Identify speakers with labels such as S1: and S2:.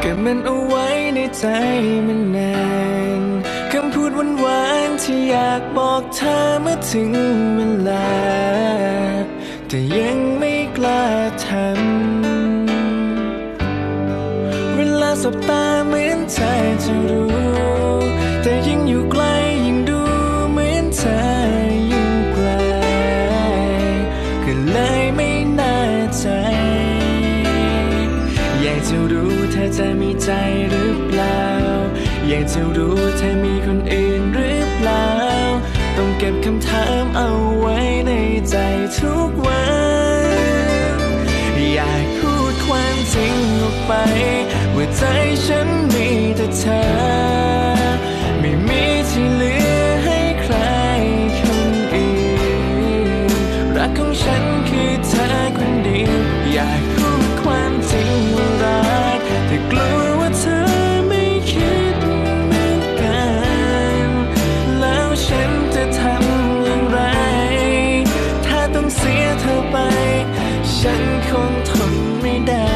S1: เก็บมันเอาไว้ในใจมันนานคำพูดหวานๆที่อยากบอกเธอเมื่อถึงเวลา แต่ยังไม่กล้าทำเวลาสบตาเหมือนเธอจะรู้ แต่ยิ่งอยู่ไกลยิ่งดูเหมือนเธอากจะรู้เธอจะมีใจหรือเปล่า อยากจะรู้เธอมีคนอื่นหรือเปล่า ต้องเก็บคำถามเอาไว้ในใจทุกวัน อยากพูดความจริงออกไป ว่าใจฉันมีแต่เธอ ไม่มีที่เหลือให้ใครคนอื่น รักของฉันคือเธอ เสียเธอไป ฉันคงทนไม่ได้